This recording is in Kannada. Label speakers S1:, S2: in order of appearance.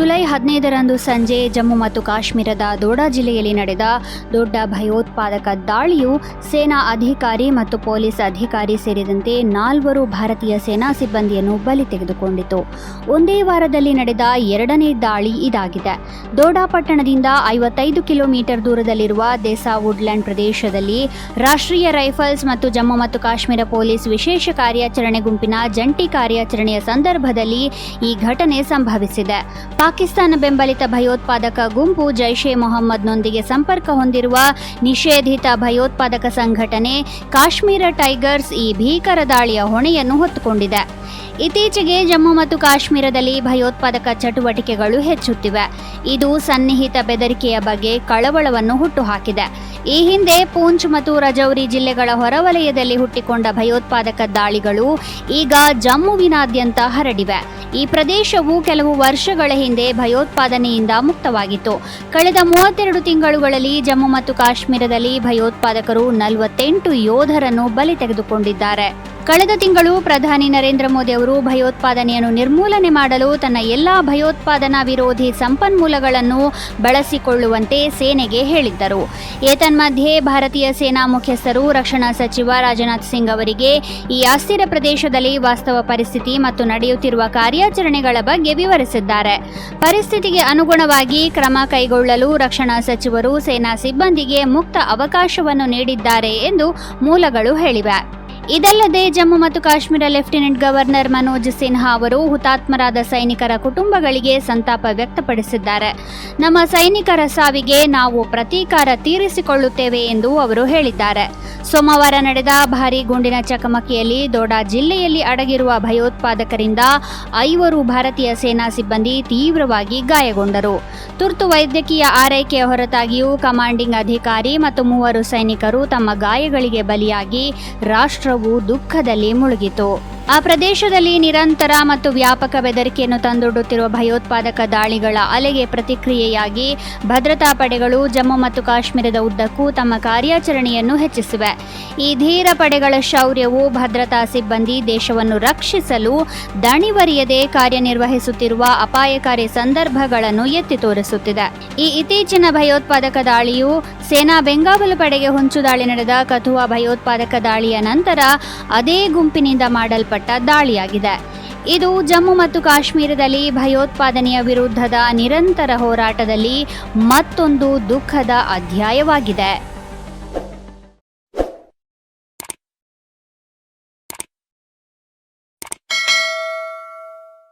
S1: ಜುಲೈ ಹದಿನೈದರಂದು ಸಂಜೆ ಜಮ್ಮು ಮತ್ತು ಕಾಶ್ಮೀರದ ದೋಡಾ ಜಿಲ್ಲೆಯಲ್ಲಿ ನಡೆದ ದೊಡ್ಡ ಭಯೋತ್ಪಾದಕ ದಾಳಿಯು ಸೇನಾ ಅಧಿಕಾರಿ ಮತ್ತು ಪೊಲೀಸ್ ಅಧಿಕಾರಿ ಸೇರಿದಂತೆ ನಾಲ್ವರು ಭಾರತೀಯ ಸೇನಾ ಸಿಬ್ಬಂದಿಯನ್ನು ಬಲಿ ತೆಗೆದುಕೊಂಡಿತು. ಒಂದೇ ವಾರದಲ್ಲಿ ನಡೆದ ಎರಡನೇ ದಾಳಿ ಇದಾಗಿದೆ. ದೋಡಾ ಪಟ್ಟಣದಿಂದ ಐವತ್ತೈದು ಕಿಲೋಮೀಟರ್ ದೂರದಲ್ಲಿರುವ ದೇಸಾ ವುಡ್ಲ್ಯಾಂಡ್ ಪ್ರದೇಶದಲ್ಲಿ ರಾಷ್ಟ್ರೀಯ ರೈಫಲ್ಸ್ ಮತ್ತು ಜಮ್ಮು ಮತ್ತು ಕಾಶ್ಮೀರ ಪೊಲೀಸ್ ವಿಶೇಷ ಕಾರ್ಯಾಚರಣೆ ಗುಂಪಿನ ಜಂಟಿ ಕಾರ್ಯಾಚರಣೆಯ ಸಂದರ್ಭದಲ್ಲಿ ಈ ಘಟನೆ ಸಂಭವಿಸಿದೆ. ಪಾಕಿಸ್ತಾನ ಬೆಂಬಲಿತ ಭಯೋತ್ಪಾದಕ ಗುಂಪು ಜೈಷ್ ಎ ಮೊಹಮ್ಮದ್ನೊಂದಿಗೆ ಸಂಪರ್ಕ ಹೊಂದಿರುವ ನಿಷೇಧಿತ ಭಯೋತ್ಪಾದಕ ಸಂಘಟನೆ ಕಾಶ್ಮೀರ ಟೈಗರ್ಸ್ ಈ ಭೀಕರ ದಾಳಿಯ ಹೊಣೆಯನ್ನು ಹೊತ್ತುಕೊಂಡಿದೆ. ಇತ್ತೀಚೆಗೆ ಜಮ್ಮು ಮತ್ತು ಕಾಶ್ಮೀರದಲ್ಲಿ ಭಯೋತ್ಪಾದಕ ಚಟುವಟಿಕೆಗಳು ಹೆಚ್ಚುತ್ತಿವೆ. ಇದು ಸನ್ನಿಹಿತ ಬೆದರಿಕೆಯ ಬಗ್ಗೆ ಕಳವಳವನ್ನು ಹುಟ್ಟುಹಾಕಿದೆ. ಈ ಹಿಂದೆ ಪೂಂಚ್ ಮತ್ತು ರಜೌರಿ ಜಿಲ್ಲೆಗಳ ಹೊರವಲಯದಲ್ಲಿ ಹುಟ್ಟಿಕೊಂಡ ಭಯೋತ್ಪಾದಕ ದಾಳಿಗಳು ಈಗ ಜಮ್ಮುವಿನಾದ್ಯಂತ ಹರಡಿವೆ. ಈ ಪ್ರದೇಶವು ಕೆಲವು ವರ್ಷಗಳ ಹಿಂದೆ ಭಯೋತ್ಪಾದನೆಯಿಂದ ಮುಕ್ತವಾಗಿತ್ತು. ಕಳೆದ ಮೂವತ್ತೆರಡು ತಿಂಗಳುಗಳಲ್ಲಿ ಜಮ್ಮು ಮತ್ತು ಕಾಶ್ಮೀರದಲ್ಲಿ ಭಯೋತ್ಪಾದಕರು ನಲವತ್ತೆಂಟು ಯೋಧರನ್ನು ಬಲಿ ತೆಗೆದುಕೊಂಡಿದ್ದಾರೆ. ಕಳೆದ ತಿಂಗಳು ಪ್ರಧಾನಿ ನರೇಂದ್ರ ಮೋದಿ ಅವರು ಭಯೋತ್ಪಾದನೆಯನ್ನು ನಿರ್ಮೂಲನೆ ಮಾಡಲು ತನ್ನ ಎಲ್ಲಾ ಭಯೋತ್ಪಾದನಾ ವಿರೋಧಿ ಸಂಪನ್ಮೂಲಗಳನ್ನು ಬಳಸಿಕೊಳ್ಳುವಂತೆ ಸೇನೆಗೆ ಹೇಳಿದ್ದರು. ಏತನ್ಮಧ್ಯೆ ಭಾರತೀಯ ಸೇನಾ ಮುಖ್ಯಸ್ಥರು, ರಕ್ಷಣಾ ಸಚಿವ ರಾಜನಾಥ್ ಸಿಂಗ್ ಅವರಿಗೆ ಈ ಅಸ್ಥಿರ ಪ್ರದೇಶದಲ್ಲಿ ವಾಸ್ತವ ಪರಿಸ್ಥಿತಿ ಮತ್ತು ನಡೆಯುತ್ತಿರುವ ಕಾರ್ಯಾಚರಣೆಗಳ ಬಗ್ಗೆ ವಿವರಿಸಿದ್ದಾರೆ. ಪರಿಸ್ಥಿತಿಗೆ ಅನುಗುಣವಾಗಿ ಕ್ರಮ ಕೈಗೊಳ್ಳಲು ರಕ್ಷಣಾ ಸಚಿವರು ಸೇನಾ ಸಿಬ್ಬಂದಿಗೆ ಮುಕ್ತ ಅವಕಾಶವನ್ನು ನೀಡಿದ್ದಾರೆ ಎಂದು ಮೂಲಗಳು ಹೇಳಿವೆ. ಇದಲ್ಲದೆ ಜಮ್ಮು ಮತ್ತು ಕಾಶ್ಮೀರ ಲೆಫ್ಟಿನೆಂಟ್ ಗವರ್ನರ್ ಮನೋಜ್ ಸಿನ್ಹಾ ಅವರು ಹುತಾತ್ಮರಾದ ಸೈನಿಕರ ಕುಟುಂಬಗಳಿಗೆ ಸಂತಾಪ ವ್ಯಕ್ತಪಡಿಸಿದ್ದಾರೆ. ನಮ್ಮ ಸೈನಿಕರ ಸಾವಿಗೆ ನಾವು ಪ್ರತೀಕಾರ ತೀರಿಸಿಕೊಳ್ಳುತ್ತೇವೆ ಎಂದು ಅವರು ಹೇಳಿದ್ದಾರೆ. ಸೋಮವಾರ ನಡೆದ ಭಾರೀ ಗುಂಡಿನ ಚಕಮಕಿಯಲ್ಲಿ ದೋಡಾ ಜಿಲ್ಲೆಯಲ್ಲಿ ಅಡಗಿರುವ ಭಯೋತ್ಪಾದಕರಿಂದ ಐವರು ಭಾರತೀಯ ಸೇನಾ ಸಿಬ್ಬಂದಿ ತೀವ್ರವಾಗಿ ಗಾಯಗೊಂಡರು. ತುರ್ತು ವೈದ್ಯಕೀಯ ಆರೈಕೆಯ ಹೊರತಾಗಿಯೂ ಕಮಾಂಡಿಂಗ್ ಅಧಿಕಾರಿ ಮತ್ತು ಮೂವರು ಸೈನಿಕರು ತಮ್ಮ ಗಾಯಗಳಿಗೆ ಬಲಿಯಾಗಿ ರಾಷ್ಟ್ರವು ದುಃಖದಲ್ಲಿ ಮುಳುಗಿತು. ಆ ಪ್ರದೇಶದಲ್ಲಿ ನಿರಂತರ ಮತ್ತು ವ್ಯಾಪಕ ಬೆದರಿಕೆಯನ್ನು ತಂದೊಡ್ಡುತ್ತಿರುವ ಭಯೋತ್ಪಾದಕ ದಾಳಿಗಳ ಅಲೆಗೆ ಪ್ರತಿಕ್ರಿಯೆಯಾಗಿ ಭದ್ರತಾ ಪಡೆಗಳು ಜಮ್ಮು ಮತ್ತು ಕಾಶ್ಮೀರದ ಉದ್ದಕ್ಕೂ ತಮ್ಮ ಕಾರ್ಯಾಚರಣೆಯನ್ನು ಹೆಚ್ಚಿಸಿವೆ. ಈ ಧೀರ ಪಡೆಗಳ ಶೌರ್ಯವು ಭದ್ರತಾ ಸಿಬ್ಬಂದಿ ದೇಶವನ್ನು ರಕ್ಷಿಸಲು ದಣಿವರಿಯದೆ ಕಾರ್ಯನಿರ್ವಹಿಸುತ್ತಿರುವ ಅಪಾಯಕಾರಿ ಸಂದರ್ಭಗಳನ್ನು ಎತ್ತಿ ತೋರಿಸುತ್ತಿದೆ. ಈ ಇತ್ತೀಚಿನ ಭಯೋತ್ಪಾದಕ ದಾಳಿಯು ಸೇನಾ ಬೆಂಗಾವಲು ಪಡೆಗೆ ಹೊಂಚು ದಾಳಿ ನಡೆದ ಕಥುವಾ ಭಯೋತ್ಪಾದಕ ದಾಳಿಯ ನಂತರ ಅದೇ ಗುಂಪಿನಿಂದ ಮಾಡಲ್ಪಟ್ಟ ದಾಳಿಯಾಗಿದೆ. ಇದು ಜಮ್ಮು ಮತ್ತು ಕಾಶ್ಮೀರದಲ್ಲಿ ಭಯೋತ್ಪಾದನೆಯ ವಿರುದ್ಧದ ನಿರಂತರ ಹೋರಾಟದಲ್ಲಿ ಮತ್ತೊಂದು ದುಃಖದ ಅಧ್ಯಾಯವಾಗಿದೆ.